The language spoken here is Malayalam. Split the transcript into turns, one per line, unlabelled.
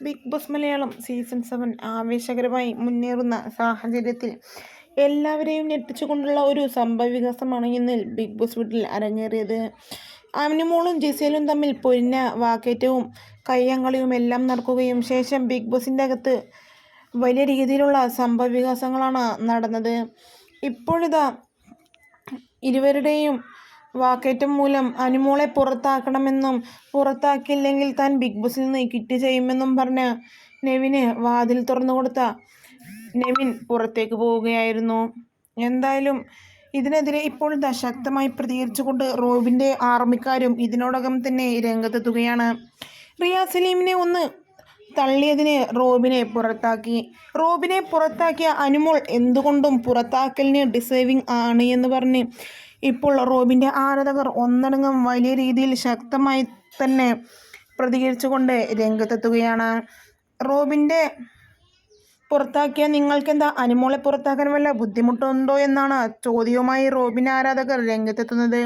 Big Boss Malayalam season seven ആവേശകരമായി മുന്നേറുന്ന സാഹചര്യത്തിൽ എല്ലാവരെയും ഞെട്ടിച്ചുകൊണ്ടുള്ള ഒരു സംഭവവികാസമാണ് ഇന്ന് ബിഗ് ബോസ് വീട്ടിൽ അരങ്ങേറിയത്. അമിനിമോളും ജിസേലും തമ്മിൽ പൊരിഞ്ഞ വാക്കേറ്റവും കയ്യങ്കളിയും എല്ലാം നടക്കുകയും ശേഷം ബിഗ് ബോസിന്റെ അകത്ത് വലിയ രീതിയിലുള്ള സംഭവവികാസങ്ങളാണ് നടന്നത്. ഇപ്പോഴിതാ ഇരുവരുടെയും വാക്കേറ്റം മൂലം അനുമോളെ പുറത്താക്കണമെന്നും പുറത്താക്കിയില്ലെങ്കിൽ താൻ ബിഗ് ബോസിൽ നിന്ന് കിറ്റ് ചെയ്യുമെന്നും പറഞ്ഞ് നെവിന് വാതിൽ തുറന്നു കൊടുത്ത നെവിൻ പുറത്തേക്ക് പോവുകയായിരുന്നു. എന്തായാലും ഇതിനെതിരെ ഇപ്പോൾ ശക്തമായി പ്രതികരിച്ചുകൊണ്ട് റോബിന്റെ ആർമിക്കാരും ഇതിനോടകം തന്നെ രംഗത്തെത്തുകയാണ്. റിയ സലീമിനെ ഒന്ന് തള്ളിയതിന് റോബിനെ പുറത്താക്കി. റോബിനെ പുറത്താക്കിയ അനുമോൾ എന്തുകൊണ്ടും പുറത്താക്കലിന് ഡിസേവിങ് ആണ് എന്ന് പറഞ്ഞ്. ഇപ്പോൾ റോബിന്റെ ആരാധകർ ഒന്നടങ്കം വലിയ രീതിയിൽ ശക്തമായി തന്നെ പ്രതികരിച്ചുകൊണ്ട് രംഗത്തെത്തുകയാണ്. റോബിന്റെ പുറത്താക്കിയ നിങ്ങൾക്കെന്താ അനുമോളെ പുറത്താക്കാൻ വല്ല ബുദ്ധിമുട്ടുണ്ടോ എന്നാണ് ചോദ്യവുമായി റോബിൻ ആരാധകർ രംഗത്തെത്തുന്നത്.